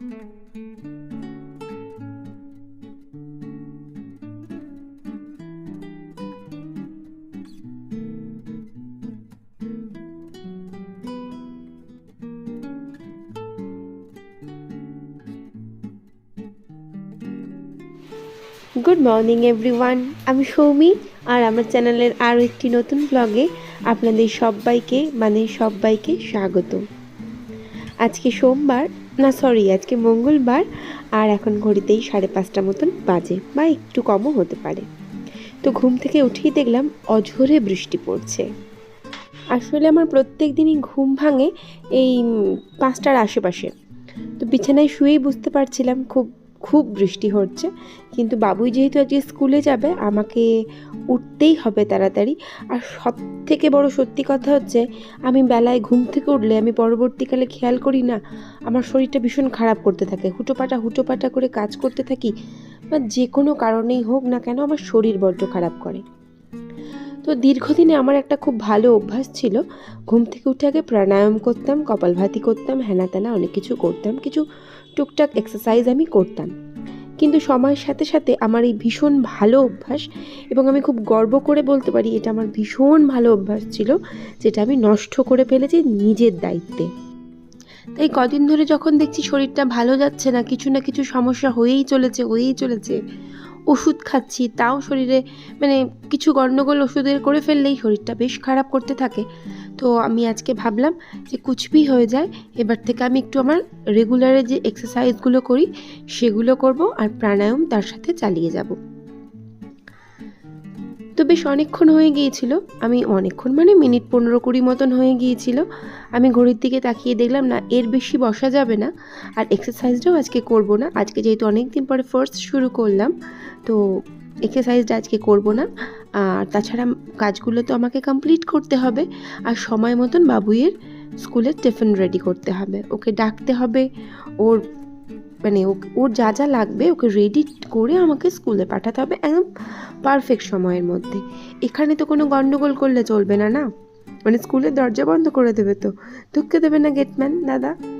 Good morning everyone আমি সৌমি আর আমার চ্যানেলের আরও একটি নতুন ব্লগে আপনাদের সবাইকে মানে সবাইকে স্বাগত আজকে সোমবার না সরি আজকে মঙ্গলবার আর এখন ঘড়িতেই সাড়ে পাঁচটা মতন বাজে বা একটু কমও হতে পারে। তো ঘুম থেকে উঠেই দেখলাম অঝোরে বৃষ্টি পড়ছে। আসলে আমার প্রত্যেক দিনই ঘুম ভাঙে এই পাঁচটার আশেপাশে। তো বিছানায় শুয়েই বুঝতে পারছিলাম খুব খুব বৃষ্টি হচ্ছে। কিন্তু বাবুই যেহেতু আজকে স্কুলে যাবে, আমাকে উঠতেই হবে তাড়াতাড়ি। আর সব থেকে বড় সত্যি কথা হচ্ছে, আমি বেলায় ঘুম থেকে উঠলে আমি পরবর্তীকালে খেয়াল করি না, আমার শরীরটা ভীষণ খারাপ করতে থাকে। হুটোপাটা হুটোপাটা করে কাজ করতে থাকি, বা যে কোনো কারণেই হোক না কেন আমার শরীর বড্ড খারাপ করে। তো দীর্ঘদিনে আমার একটা খুব ভালো অভ্যাস ছিল, ঘুম থেকে উঠে আগে প্রাণায়াম করতাম, কপালভাতি করতাম হ্যানা ত্যানা অনেক কিছু করতাম, কিছু টুকটাক এক্সারসাইজ আমি করতাম। কিন্তু সময়ের সাথে সাথে আমার এই ভীষণ ভালো অভ্যাস এবং আমি খুব গর্ব করে বলতে পারি এটা আমার ভীষণ ভালো অভ্যাস ছিল, যেটা আমি নষ্ট করে ফেলেছি নিজের দায়িত্বে। তাই কদিন ধরে যখন দেখছি শরীরটা ভালো যাচ্ছে না, কিছু না কিছু সমস্যা হয়েই চলেছে হয়েই চলেছে, ওষুধ খাচ্ছি, তাও শরীরে মানে কিছু গণ্ডগোল ওষুধের করে ফেললেই শরীরটা বেশ খারাপ করতে থাকে। তো আমি আজকে ভাবলাম যে কুচবি হয়ে যায়। এবার থেকে আমি একটু আমার রেগুলারে যে এক্সারসাইজগুলো করি, সেগুলো করব আর প্রাণায়াম তার সাথে চালিয়ে যাব। তো বেশ অনেকক্ষণ হয়ে গিয়েছিল। আমি অনেকক্ষণ মানে মিনিট পনেরো কুড়ি মতন হয়ে গিয়েছিল। আমি ঘড়ির দিকে তাকিয়ে দেখলাম, না, এর বেশি বসা যাবে না। আর এক্সারসাইজটাও আজকে করব না। আজকে যেহেতু অনেক দিন পরে ফার্স্ট শুরু করলাম, তো এক্সারসাইজটা আজকে করব না। আর তাছাড়া কাজগুলো তো আমাকে কমপ্লিট করতে হবে। আর সময় মতন বাবুইয়ের স্কুলের টিফিন রেডি করতে হবে। ওকে ডাকতে হবে, ওর মানে ওর যা যা লাগবে ওকে রেডি করে আমাকে স্কুলে পাঠাতে হবে একদম পারফেক্ট সময়ের মধ্যে। এখানে তো কোনো গণ্ডগোল করলে চলবে না না? মানে স্কুলের দরজা বন্ধ করে দেবে তো? ঢুকতে দেবে না গেটম্যান দাদা?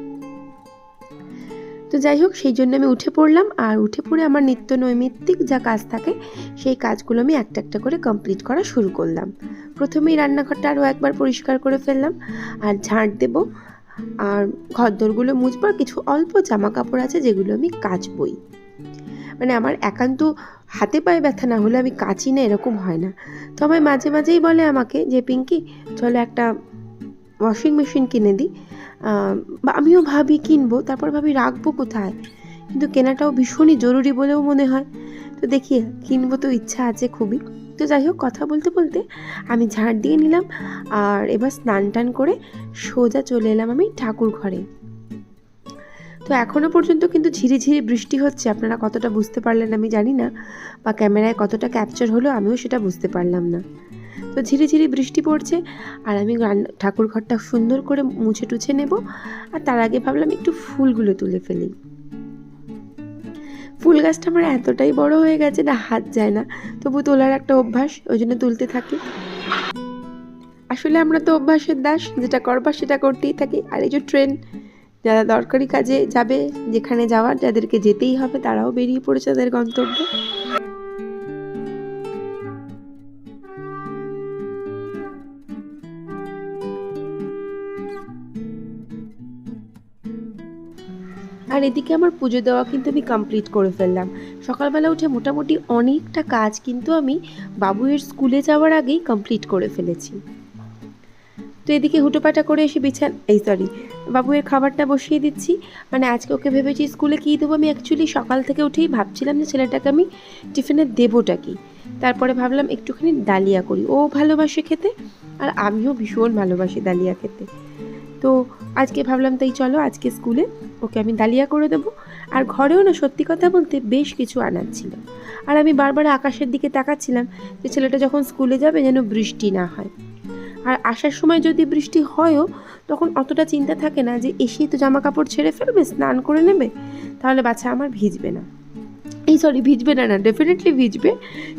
তো যাই হোক, সেই জন্য আমি উঠে পড়লাম। আর উঠে পড়ে আমার নিত্য নৈমিত্তিক যা কাজ থাকে, সেই কাজগুলো আমি একটা একটা করে কমপ্লিট করা শুরু করলাম। প্রথমেই রান্নাঘরটা আরও একবার পরিষ্কার করে ফেললাম। আর ঝাঁট দেব। আর ঘরদোরগুলো মুছবো। আর কিছু অল্প জামা কাপড় আছে যেগুলো আমি কাচবই। মানে আমার একান্ত হাতে পায়ে ব্যথা না হলে আমি কাচি না, এরকম হয় না। তো আমায় মাঝে মাঝেই বলে আমাকে যে, পিঙ্কি, চলো একটা ওয়াশিং মেশিন কিনে দিই। বা আমিও ভাবি কিনবো, তারপর ভাবি রাখব কোথায়? কিন্তু কেনাটাও ভীষণই জরুরি বলেও মনে হয়। তো দেখি, কিনবো তো ইচ্ছা আছে খুবই। তো যাই হোক, কথা বলতে বলতে আমি ঝাড় দিয়ে নিলাম আর এবার স্নান টান করে সোজা চলে এলাম আমি ঠাকুর ঘরে। তো এখনও পর্যন্ত কিন্তু ঝিরিঝিরি বৃষ্টি হচ্ছে, আপনারা কতটা বুঝতে পারলেন আমি জানি না, বা ক্যামেরায় কতটা ক্যাপচার হলো আমিও সেটা বুঝতে পারলাম না। তো ঝিরিঝিরি বৃষ্টি পড়ছে আর আমি ঠাকুর ঘরটা সুন্দর করে মুছে টুছে নেব আর তার আগে ভাবলাম একটু ফুলগুলো তুলে ফেলি। ফুল গাছটা আমার এতটাই বড় হয়ে গেছে না হাত যায় না, তবু তোলার একটা অভ্যাস, ওই জন্য তুলতে থাকি। আসলে আমরা তো অভ্যাসের দাস, যেটা করবার সেটা করতেই থাকি। আর এই যে ট্রেন, যারা দরকারি কাজে যাবে, যেখানে যাওয়ার, যাদেরকে যেতেই হবে, তারাও বেরিয়ে পড়েছে তাদের গন্তব্যে। আর এদিকে আমার পুজো দেওয়া কিন্তু আমি কমপ্লিট করে ফেললাম। সকালবেলা উঠে মোটামুটি অনেকটা কাজ কিন্তু আমি বাবুয়ের স্কুলে যাওয়ার আগেই কমপ্লিট করে ফেলেছি। তো এদিকে হুটোপাটা করে এসে বিছান এই সরি বাবুয়ের খাবারটা বসিয়ে দিচ্ছি। মানে আজকে ওকে ভেবেছি স্কুলে কী দেবো? আমি অ্যাকচুয়ালি সকাল থেকে উঠেই ভাবছিলাম যে ছেলেটাকে আমি টিফিনে দেবোটা কি? তারপরে ভাবলাম একটুখানি ডালিয়া করি। ও ভালোবাসে খেতে, আর আমিও ভীষণ ভালোবাসি ডালিয়া খেতে। তো আজকে ভাবলাম, তাই চলো আজকে স্কুলে ওকে আমি ডালিয়া করে দেবো। আর ঘরেও না সত্যি কথা বলতে বেশ কিছু আনার ছিল। আর আমি বারবার আকাশের দিকে তাকাচ্ছিলাম যে ছেলেটা যখন স্কুলে যাবে যেন বৃষ্টি না হয়। আর আসার সময় যদি বৃষ্টি হয়ও, তখন অতটা চিন্তা থাকে না যে, এসেই তো জামা কাপড় ছেড়ে ফেলবে, স্নান করে নেবে? তাহলে বাচ্চা আমার ভিজবে না। সরি ভিজবে না না ডেফিনেটলি ভিজবে,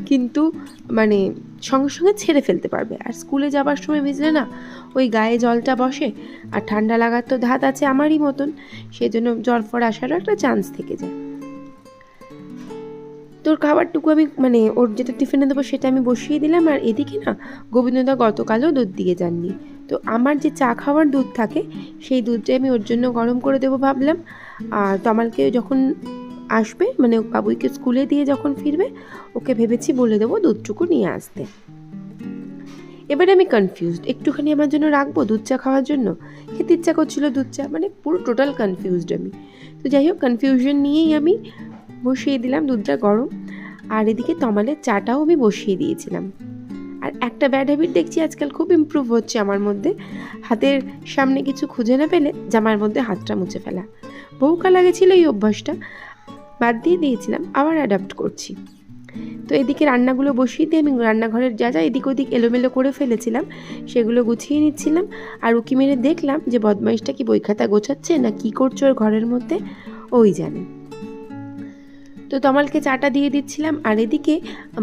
কিন্তু মানে সঙ্গে সঙ্গে ছেড়ে ফেলতে পারবে। আর স্কুলে যাবার সময় ভিজলে না, ওই গায়ে জলটা বসে, আর ঠান্ডা লাগার তো ধাত আছে আমারই মতন সেই জন্য জ্বর ফর আসারও একটা চান্স থেকে যায়। তোর খাবারটুকু আমি মানে ওর যেটা টিফিনে দেবো সেটা আমি বসিয়ে দিলাম, আর এদিকে না গোবিন্দদা গতকালও দুধ দিয়ে যাননি। তো আমার যে চা খাওয়ার দুধ থাকে, সেই দুধটাই আমি ওর জন্য গরম করে দেবো ভাবলাম। আর তমালকে যখন আসবে মানে বাবুইকে স্কুলে দিয়ে যখন ফিরবে, ওকে ভেবেছি বলে দেবো দুধটুকু নিয়ে আসতে। এবারে আমি কনফিউজড একটুখানি আমার জন্য রাখব দুধ চা খাওয়ার জন্য? খেতে ইচ্ছা করছিল দুধ চা মানে পুরো টোটাল কনফিউজড আমি। তো যাই হোক কনফিউশন নিয়েই আমি বসিয়ে দিলাম দুধটা গরম, আর এদিকে তমালের চাটাও আমি বসিয়ে দিয়েছিলাম। আর একটা ব্যাড হ্যাবিট দেখছি আজকাল খুব ইমপ্রুভ হচ্ছে আমার মধ্যে। হাতের সামনে কিছু খুঁজে না পেলে জামার মধ্যে হাতটা মুছে ফেলা। বহুকাল আগে ছিল এই অভ্যাসটা বাদ দিয়ে দিয়েছিলাম, আবার অ্যাডাপ্ট করছি। তো এদিকে রান্নাগুলো বসিয়ে দিয়ে আমি রান্নাঘরের যা যা এদিক ওদিক এলোমেলো করে ফেলেছিলাম, সেগুলো গুছিয়ে নিচ্ছিলাম। আর উকি মেরে দেখলাম যে বদমাইশটা কি বই খাতা গোছাচ্ছে না কি করছে ওর ঘরের মধ্যে, ওই জানে। তো তমালকে চাটা দিয়ে দিচ্ছিলাম, আর এদিকে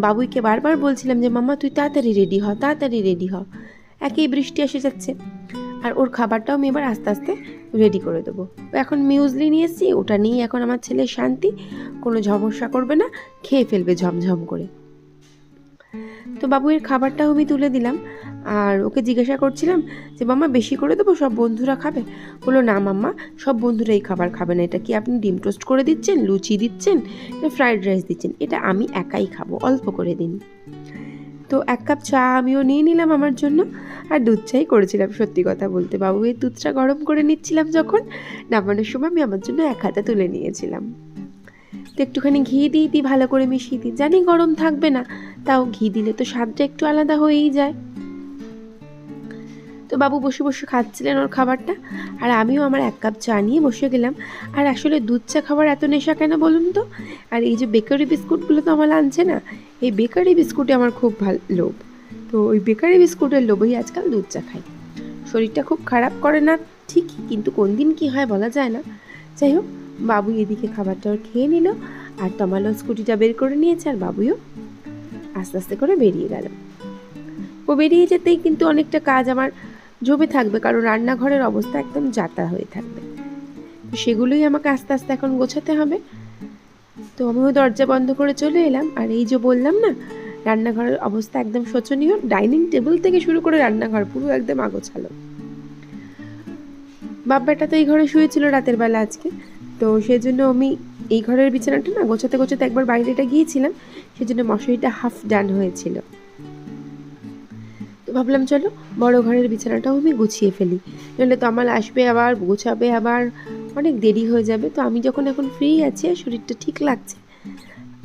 বাবুইকে বারবার বলছিলাম যে মামা তুই তাড়াতাড়ি রেডি হ, তাড়াতাড়ি রেডি হ। একেই বৃষ্টি এসে যাচ্ছে। আর ওর খাবারটাও আমি এবার আস্তে আস্তে রেডি করে দেবো। এখন মিউজলি নিয়ে এসেছি, ওটা নিয়ে এখন আমার ছেলে শান্তি কোনো সমস্যা করবে না, খেয়ে ফেলবে ঝমঝম করে। তো বাবুয়ের খাবারটাও আমি তুলে দিলাম, আর ওকে জিজ্ঞাসা করছিলাম যে, মাম্মা, বেশি করে দেবো? সব বন্ধুরা খাবে? বলল, না মাম্মা, সব বন্ধুরা এই খাবার খাবে না। এটা কি আপনি ডিম টোস্ট করে দিচ্ছেন, লুচি দিচ্ছেন ফ্রাইড রাইস দিচ্ছেন? এটা আমি একাই খাব, অল্প করে দিন। তো এক কাপ চা আমিও নিয়ে নিলাম আমার জন্য। আর দুধ চাই করেছিলাম, সত্যি কথা বলতে। বাবু, এই দুধটা গরম করে নিচ্ছিলাম যখন, নামানোর সময় আমি আমার জন্য এক হাতে তুলে নিয়েছিলাম। তো একটুখানি ঘি দিয়ে দিই, ভালো করে মিশিয়ে দিই। জানি গরম থাকবে না, তাও ঘি দিলে তো স্বাদটা একটু আলাদা হয়েই যায়। তো বাবু বসে বসে খাচ্ছিলেন ওর খাবারটা, আর আমিও আমার এক কাপ চা নিয়ে বসে গেলাম। আর আসলে দুধ চা খাবার এত নেশা কেন বলুন তো? আর এই যে বেকারি বিস্কুটগুলো তো আমার আনছে না, এই বেকারি বিস্কুটে আমার খুব ভালো লোভ। তো ওই বেকারি বিস্কুটের লোভেই আজকাল দুধ চা খাই। শরীরটা খুব খারাপ করে না ঠিকই, কিন্তু কোন দিন কী হয় বলা যায় না। যাই হোক, বাবু এদিকে খাবারটা ওর খেয়ে নিল, আর তমালো স্কুটিটা বের করে নিয়েছে, আর বাবুও আস্তে আস্তে করে বেরিয়ে গেল। ও বেরিয়ে যেতেই কিন্তু অনেকটা কাজ আমার জমে থাকবে, কারণ রান্নাঘরের অবস্থা একদম যাতা হয়ে থাকবে। সেগুলোই আমাকে আস্তে আস্তে এখন গোছাতে হবে। তো আমিও দরজা বন্ধ করে চলে এলাম, আর এই যে বললাম না, রান্নাঘরের অবস্থা একদম শোচনীয়, ডাইনিং টেবিল থেকে শুরু করে রান্নাঘর পুরো একদম আগোছালো। বাব্বাটা তো এই ঘরে শুয়েছিল রাতের বেলা আজকে, তো সেজন্য আমি এই ঘরের বিছানাটা না গোছাতে গোছাতে একবার বাইরেটা গিয়েছিলাম, সেজন্য মশারিটা হাফ ডান হয়েছিল। তো ভাবলাম, চলো, বড় ঘরের বিছানাটাও আমি গুছিয়ে ফেলি। নইলে তমাল আসবে আবার, গোছাবে আবার, অনেক দেরি হয়ে যাবে। তো আমি যখন এখন ফ্রি আছি শরীরটা ঠিক লাগছে,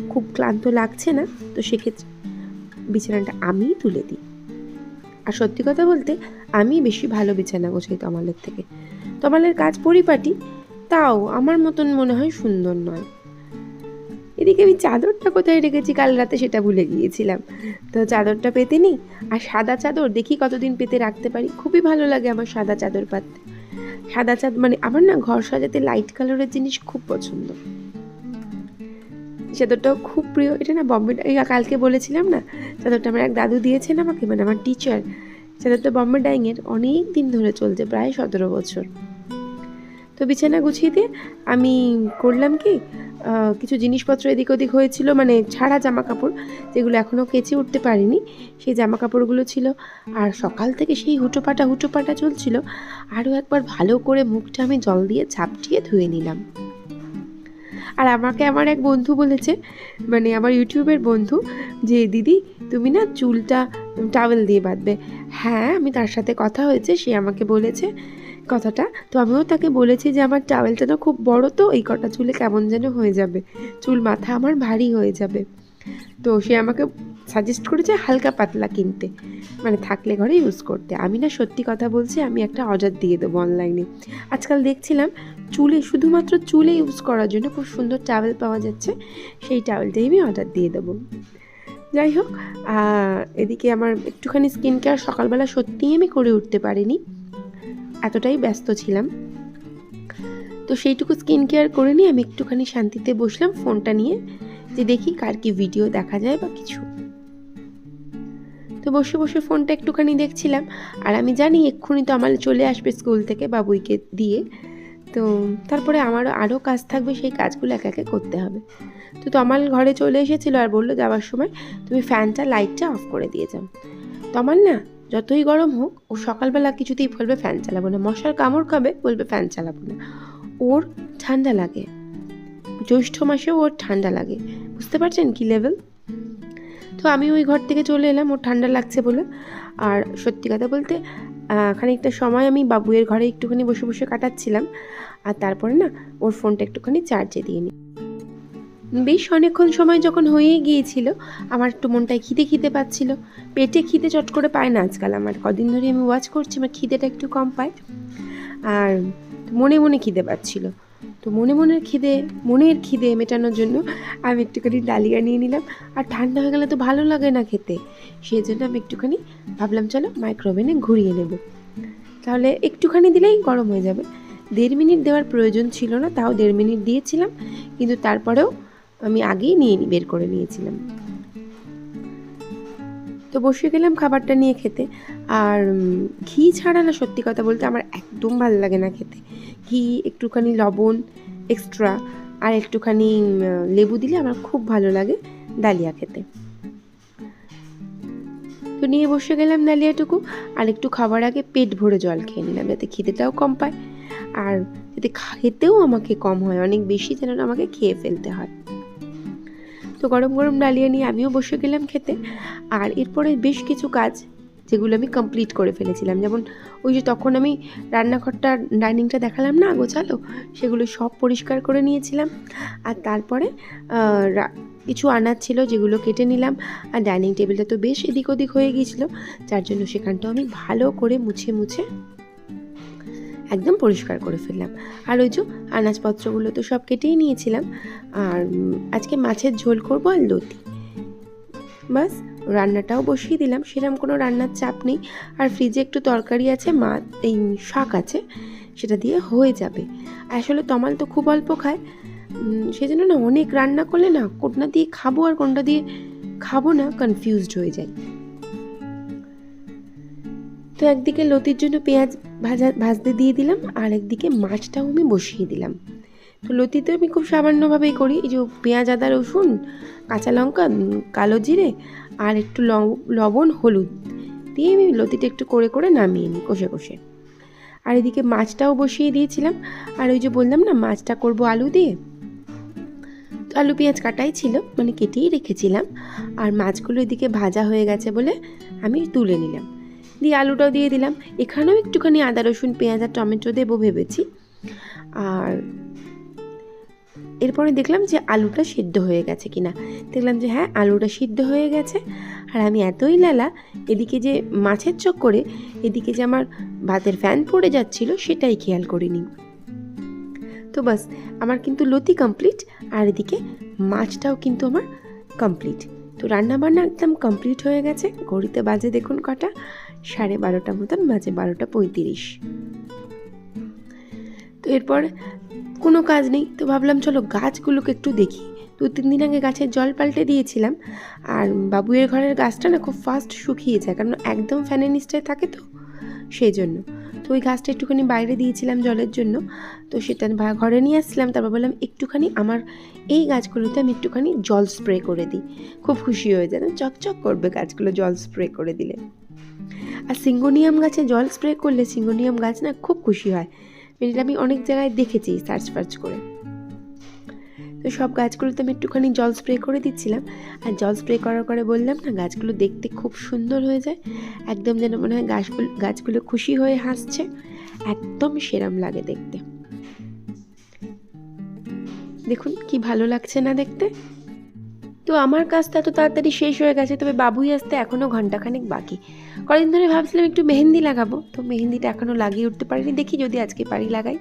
খুব ক্লান্ত লাগছে না, তো সেক্ষেত্রে বিছানাটা আমিই তুলে দিই। আর সত্যি কথা বলতে, আমি বেশি ভালো বিছানা গোছাই তমালের থেকে। তমালের কাজ পরিপাটি, তাও আমার মতন মনে হয় সুন্দর নয়। এদিকে আমি চাদরটা কোথায় রেখেছি? কাল রাতে সেটা ভুলে গিয়েছিলাম। তো চাদরটা পেতে নিই? আর সাদা চাদর দেখি কতদিন পেতে রাখতে পারি? খুবই ভালো লাগে আমার সাদা চাদর পাততে। সাদা চাদর মানে আমার না ঘর সাজাতে লাইট কালারের জিনিস খুব পছন্দ। চাদরটাও খুব প্রিয়। এটা না বম্বে কালকে বলেছিলাম না, চাদরটা আমার এক দাদু দিয়েছেন আমাকে মানে আমার টিচার চাদরটা বম্বে ডাইংয়ের অনেক দিন ধরে চলছে, প্রায় সতেরো বছর। তো বিছানা গুছিয়ে দিয়ে আমি করলাম কি কিছু জিনিসপত্র এদিক ওদিক হয়েছিল মানে ছাড়া জামা কাপড় যেগুলো এখনও কেচে উঠতে পারিনি, সেই জামা কাপড়গুলো ছিল। আর সকাল থেকে সেই হুটোপাটা হুটোপাটা চলছিল, আরও একবার ভালো করে মুখটা আমি জল দিয়ে ঝাপটিয়ে ধুয়ে নিলাম। আর আমাকে আমার এক বন্ধু বলেছে মানে আমার ইউটিউবের বন্ধু, যে, দিদি, তুমি না চুলটা টাওয়েল দিয়ে বাঁধবে। হ্যাঁ আমি তার সাথে কথা হয়েছে, সে আমাকে বলেছে কথাটা। তো আমিও তাকে বলেছি যে আমার টাওয়েলটা না খুব বড়, তো এই কটা চুলে কেমন যেন হয়ে যাবে। চুল মাথা আমার ভারী হয়ে যাবে। তো সে আমাকে সাজেস্ট করেছে হালকা পাতলা কিনতে। মানে থাকলে ঘরে ইউজ করতে। আমি না সত্যি কথা বলছি, আমি একটা অর্ডার দিয়ে দেবো অনলাইনে আজকাল দেখছিলাম চুলে, শুধুমাত্র চুলে ইউজ করার জন্য খুব সুন্দর টাওয়েল পাওয়া যাচ্ছে। সেই টাওয়েলটাই আমি অর্ডার দিয়ে দেবো। যাই হোক এদিকে আমার একটুখানি স্কিন কেয়ার সকালবেলা সত্যিই আমি করে উঠতে পারিনি। এতটাই ব্যস্ত ছিলাম। তো সেইটুকু স্কিন কেয়ার করে নিয়ে আমি একটুখানি শান্তিতে বসলাম ফোনটা নিয়ে, যে দেখি কার কি ভিডিও দেখা যায় বা কিছু। তো বসে বসে ফোনটা একটুখানি দেখছিলাম। আর আমি জানি এক্ষুনি তো আমার চলে আসবে স্কুল থেকে বাবুইকে দিয়ে। তো তারপরে আমারও আরও কাজ থাকবে, সেই কাজগুলো একে একে করতে হবে। তো তমাল ঘরে চলে এসেছিল আর বলল যাওয়ার সময়, তুমি ফ্যানটা, লাইটটা অফ করে দিয়ে যাও। তমাল না, যতই গরম হোক, ও সকালবেলা কিছুতেই বলবে ফ্যান চালাবো না। মশার কামড় খাবে, বলবে ফ্যান চালাবো না। ওর ঠান্ডা লাগে। জ্যৈষ্ঠ মাসেও ওর ঠান্ডা লাগে। বুঝতে পারছেন কি লেভেল তো আমি ওই ঘর থেকে চলে এলাম, ওর ঠান্ডা লাগছে বলে। আর সত্যি কথা বলতে খানিকটা সময় আমি বাবুয়ের ঘরে একটুখানি বসে বসে কাটাচ্ছিলাম। আর তারপরে না, ওর ফোনটা একটুখানি চার্জে দিয়ে নিই বেশ অনেকক্ষণ সময় যখন হয়েই গিয়েছিল, আমার একটু মনটায় খিদে খিদে পাচ্ছিল। পেটে খিদে চট করে পায় না আজকাল আমার। কদিন ধরে আমি ওয়াচ করছি, আমার খিদেটা একটু কম পায়। আর মনে মনে খিদে পাচ্ছিল। তো মনে মনের খিদে মনের খিদে মেটানোর জন্য আমি একটুখানি ডালিয়া নিয়ে নিলাম। আর ঠান্ডা হয়ে গেলে তো ভালো লাগে না খেতে। সেই জন্য আমি একটুখানি ভাবলাম, চলো মাইক্রোওভেনে ঘুরিয়ে নেব। তাহলে একটুখানি দিলেই গরম হয়ে যাবে। দেড় মিনিট দেওয়ার প্রয়োজন ছিল না, তাও দেড় মিনিট দিয়েছিলাম। কিন্তু তারপরেও আমি আগেই নিয়ে বের করে নিয়েছিলাম। তো বসে গেলাম খাবারটা নিয়ে খেতে। আর ঘি ছাড়া না সত্যি কথা বলতে আমার একদম ভালো লাগে না খেতে। ঘি, একটুখানি লবণ এক্সট্রা আর একটুখানি লেবু দিলে আমার খুব ভালো লাগে ডালিয়া খেতে। তো নিয়ে বসে গেলাম ডালিয়াটুকু আর একটু খাবার আগে পেট ভরে জল খেয়ে নিলাম যাতে খিদেটাও কম পায়। আর যাতে খেতেও আমাকে কম হয়, অনেক বেশি যেন আমাকে খেয়ে ফেলতে হয়। তো গরম গরম ডালিয়া নিয়ে আমিও বসে গেলাম খেতে। আর এরপরে বেশ কিছু কাজ যেগুলো আমি কমপ্লিট করে ফেলেছিলাম। যেমন ওই যে তখন আমি রান্নাঘরটা ডাইনিংটা দেখালাম না গোছালো? সেগুলো সব পরিষ্কার করে নিয়েছিলাম। আর তারপরে কিছু আনার ছিল যেগুলো কেটে নিলাম। আর ডাইনিং টেবিলটা তো বেশ এদিক ওদিক হয়ে গিয়েছিল। যার জন্য সেখানটাও আমি ভালো করে মুছে মুছে একদম পরিষ্কার করে ফেললাম। আর ওই যে আনাজপত্রগুলো তো সব কেটেই নিয়েছিলাম। আর আজকে মাছের ঝোল করব আর লতি। বাস, রান্নাটাও বসিয়ে দিলাম। সেরকম কোনো রান্নার চাপ নেই। আর ফ্রিজে একটু তরকারি আছে, মা, এই শাক আছে, সেটা দিয়ে হয়ে যাবে। আসলে তমাল তো খুব অল্প খায়। সেজন্য না অনেক রান্না করলে না কোনটা দিয়ে খাব আর কোনটা দিয়ে খাব না কনফিউজড হয়ে যায়। তো একদিকে লতির জন্য পেঁয়াজ ভাজা ভাজতে দিয়ে দিলাম, আর একদিকে মাছটাও আমি বসিয়ে দিলাম। তো লতি তো আমি খুব সামান্যভাবেই করি, এই যে পেঁয়াজ, আদা, রসুন, কাঁচা লঙ্কা কালো জিরে, আর একটু লবণ, হলুদ দিয়ে আমি লতিটা একটু করে করে নামিয়ে নিই কষে কষে। আর এদিকে মাছটাও বসিয়ে দিয়েছিলাম, আর ওই যে বললাম না, মাছটা করব আলু দিয়ে। তো আলু পেঁয়াজ কাটাই ছিল মানে কেটেই রেখেছিলাম, আর মাছগুলো এদিকে ভাজা হয়ে গেছে বলে আমি তুলে নিলাম। দিয়ে আলুটাও দিয়ে দিলাম। এখানেও একটুখানি আদা, রসুন, পেঁয়াজ আর টমেটো দেবো ভেবেছি। আর এরপরে দেখলাম যে আলুটা সিদ্ধ হয়ে গেছে কিনা। দেখলাম যে হ্যাঁ আলুটা সিদ্ধ হয়ে গেছে। আর আমি এতই লালা, এদিকে যে মাছের চোখ করে এদিকে যে আমার ভাতের ফ্যান পড়ে যাচ্ছিল, সেটাই খেয়াল করিনি। তো বাস, আমার কিন্তু লতি কমপ্লিট আর এদিকে মাছটাও কিন্তু আমার কমপ্লিট তো রান্না বান্না একদম কমপ্লিট হয়ে গেছে। ঘড়িতে বাজে দেখুন কটা? সাড়ে বারোটা মতন, বাজে বারোটা পঁয়ত্রিশ। তো এরপর কোনো কাজ নেই, তো ভাবলাম চলো গাছগুলোকে একটু দেখি। দু তিন দিন আগে গাছের জল পাল্টে দিয়েছিলাম, আর বাবুয়ের ঘরের গাছটা না খুব ফাস্ট শুকিয়ে যায়, কারণ একদম ফ্যানের নিচটায় থাকে তো, সেই জন্য। তো ওই গাছটা একটুখানি বাইরে দিয়েছিলাম জলের জন্য। তো সেটা ঘরে নিয়ে আসছিলাম, তারপর বললাম একটুখানি আমার এই গাছগুলোতে আমি একটুখানি জল স্প্রে করে দিই। খুব খুশি হয়ে যায় চকচক করবে গাছগুলো জল স্প্রে করে দিলে। আর সিঙ্গোনিয়াম গাছে জল স্প্রে করলে সিঙ্গোনিয়াম গাছ না খুব খুশি হয়। এটা আমি অনেক জায়গায় দেখেছি সার্চ ফার্চ করে। তো সব গাছগুলোতে আমি একটুখানি জল স্প্রে করে দিচ্ছিলাম। আর জল স্প্রে করার পরে বললাম, না, গাছগুলো দেখতে খুব সুন্দর হয়ে যায়। একদম যেন মনে হয় গাছগুলো গাছগুলো খুশি হয়ে হাসছে। একদম সেরাম লাগে দেখতে। দেখুন, কি ভালো লাগছে না দেখতে। তো আমার কাজটা তো তাড়াতাড়ি শেষ হয়ে গেছে, তবে বাবুই আসতে এখনও ঘন্টাখানেক বাকি। কদিন ধরে ভাবছিলাম একটু মেহেন্দি লাগাবো, তো মেহেন্দিটা এখনও লাগিয়ে উঠতে পারিনি। দেখি যদি আজকে পারি লাগাই।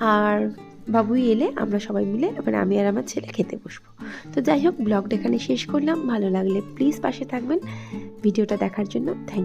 আর বাবুই এলে আমরা সবাই মিলে মানে আমি আর আমার ছেলে খেতে বসবো। তো যাই হোক, ব্লগটা এখানে শেষ করলাম। ভালো লাগলে প্লিজ পাশে থাকবেন। ভিডিওটা দেখার জন্য থ্যাংক